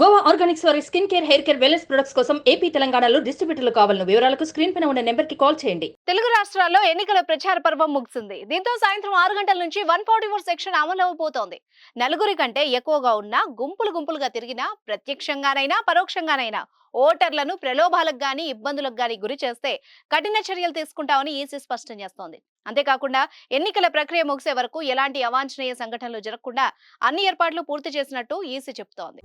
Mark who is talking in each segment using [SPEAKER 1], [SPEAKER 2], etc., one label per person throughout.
[SPEAKER 1] Goa organics వారి skin care hair care wellness products కోసం AP తెలంగాణలో డిస్ట్రిబ్యూటర్లు కావాలను వివరాలకు స్క్రీన్ పైన ఉన్న నెంబర్కి కాల్ చేయండి.
[SPEAKER 2] తెలుగు రాష్ట్రాల్లో ఎన్నికల ప్రచార పర్వం ముగిసింది. దీంతో సాయంత్రం ఆరు గంటల నుంచి వన్ ఫార్టీ ఫోర్ సెక్షన్ అమలు అవబోతోంది నలుగురి కంటే ఎక్కువగా ఉన్న గుంపులు గుంపులుగా తిరిగినా ప్రత్యక్షంగానైనా పరోక్షంగానైనా ఓటర్లను ప్రలోభాలకు గాని ఇబ్బందులకు గాని గురి చేస్తే కఠిన చర్యలు తీసుకుంటామని ఈసీ స్పష్టం చేస్తోంది. అంతేకాకుండా ఎన్నికల ప్రక్రియ ముగిసే వరకు ఎలాంటి అవాంఛనీయ సంఘటనలు జరగకుండా అన్ని ఏర్పాట్లు పూర్తి చేసినట్టు ఈసీ చెబుతోంది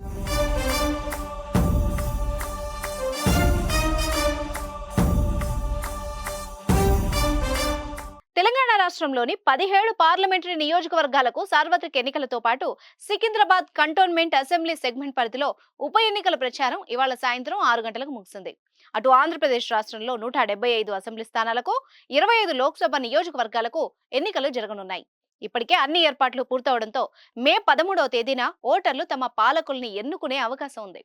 [SPEAKER 2] తెలంగాణ రాష్ట్రంలోని పదిహేడు పార్లమెంటరీ నియోజకవర్గాలకు సార్వత్రిక ఎన్నికలతో పాటు సికింద్రాబాద్ కంటోన్మెంట్ అసెంబ్లీ సెగ్మెంట్ పరిధిలో ఉప ఎన్నికల ప్రచారం ఇవాళ సాయంత్రం ఆరు గంటలకు ముగిసింది. అటు ఆంధ్రప్రదేశ్ రాష్ట్రంలో నూట డెబ్బై ఐదు అసెంబ్లీ స్థానాలకు ఇరవై ఐదు లోక్సభ నియోజకవర్గాలకు ఎన్నికలు జరగనున్నాయి. ఇప్పటికే అన్ని ఏర్పాట్లు పూర్తవడంతో మే పదమూడవ తేదీన ఓటర్లు తమ పాలకుల్ని ఎన్నుకునే అవకాశం ఉంది.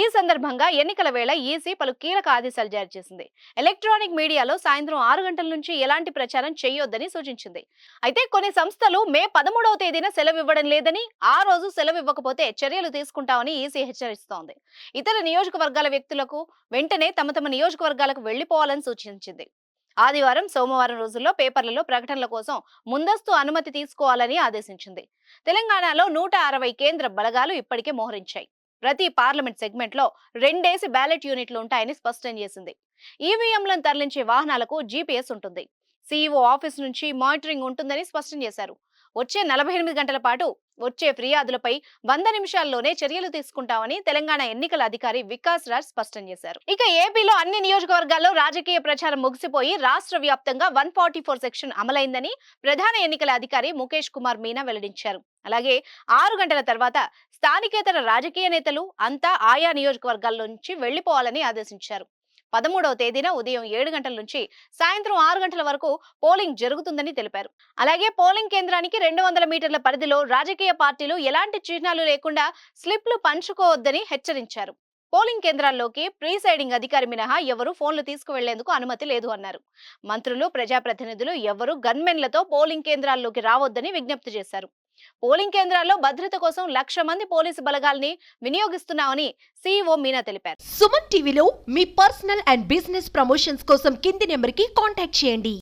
[SPEAKER 2] ఈ సందర్భంగా ఎన్నికల వేళ ఈసీ పలు కీలక ఆదేశాలు జారీ చేసింది. ఎలక్ట్రానిక్ మీడియాలో సాయంత్రం ఆరు గంటల నుంచి ఎలాంటి ప్రచారం చేయొద్దని సూచించింది. అయితే కొన్ని సంస్థలు మే పదమూడవ తేదీన సెలవు ఇవ్వడం లేదని ఆ రోజు సెలవు ఇవ్వకపోతే చర్యలు తీసుకుంటామని ఈసీ హెచ్చరిస్తోంది. ఇతర నియోజకవర్గాల వ్యక్తులకు వెంటనే తమ తమ నియోజకవర్గాలకు వెళ్ళిపోవాలని సూచించింది. ఆదివారం సోమవారం రోజుల్లో పేపర్లలో ప్రకటనల కోసం ముందస్తు అనుమతి తీసుకోవాలని ఆదేశించింది. తెలంగాణలో నూట అరవై కేంద్ర బలగాలు ఇప్పటికే మోహరించాయి. ప్రతి పార్లమెంట్ సెగ్మెంట్లో రెండేసి బ్యాలెట్ యూనిట్లు ఉంటాయని స్పష్టం చేసింది. ఈవీఎంలను తరలించే వాహనాలకు జీపీఎస్ ఉంటుంది. సీఈఓ ఆఫీస్ నుంచి మానిటరింగ్ ఉంటుందని స్పష్టం చేశారు. వచ్చే నలభై ఎనిమిది గంటల పాటు వచ్చే ఫిర్యాదులపై వంద నిమిషాల్లోనే చర్యలు తీసుకుంటామని తెలంగాణ ఎన్నికల అధికారి వికాస్ రాజ్ స్పష్టం చేశారు. ఇక ఏపీలో అన్ని నియోజకవర్గాల్లో రాజకీయ ప్రచారం ముగిసిపోయి రాష్ట్ర వ్యాప్తంగా వన్ ఫార్టీ ఫోర్ సెక్షన్ అమలైందని ప్రధాన ఎన్నికల అధికారి ముఖేష్ కుమార్ మీనా వెల్లడించారు. అలాగే ఆరు గంటల తర్వాత స్థానికేతర రాజకీయ నేతలు అంతా ఆయా నియోజకవర్గాల నుంచి వెళ్ళిపోవాలని ఆదేశించారు. పదమూడవ తేదీన ఉదయం ఏడు గంటల నుంచి సాయంత్రం ఆరు గంటల వరకు పోలింగ్ జరుగుతుందని తెలిపారు. అలాగే పోలింగ్ కేంద్రానికి రెండు వందల మీటర్ల పరిధిలో రాజకీయ పార్టీలు ఎలాంటి చిహ్నాలు లేకుండా స్లిప్లు పంచుకోవద్దని హెచ్చరించారు. పోలింగ్ కేంద్రాల్లోకి ప్రీసైడింగ్ అధికారి మినహా ఎవరు ఫోన్లు తీసుకువెళ్ళేందుకు అనుమతి లేదు అన్నారు. మంత్రులు ప్రజాప్రతినిధులు ఎవరు గన్మెన్లతో పోలింగ్ కేంద్రాల్లోకి రావద్దని విజ్ఞప్తి చేశారు. పోలింగ్ కేంద్రాల్లో భద్రత కోసం లక్ష మంది పోలీసు బలగాల్ని వినియోగిస్తున్నామని సీఈఓ మీనా తెలిపారు.
[SPEAKER 3] సుమన్ టీవీలో మీ పర్సనల్ అండ్ బిజినెస్ ప్రమోషన్స్ కోసం కింది నెంబర్కి కాంటాక్ట్ చేయండి.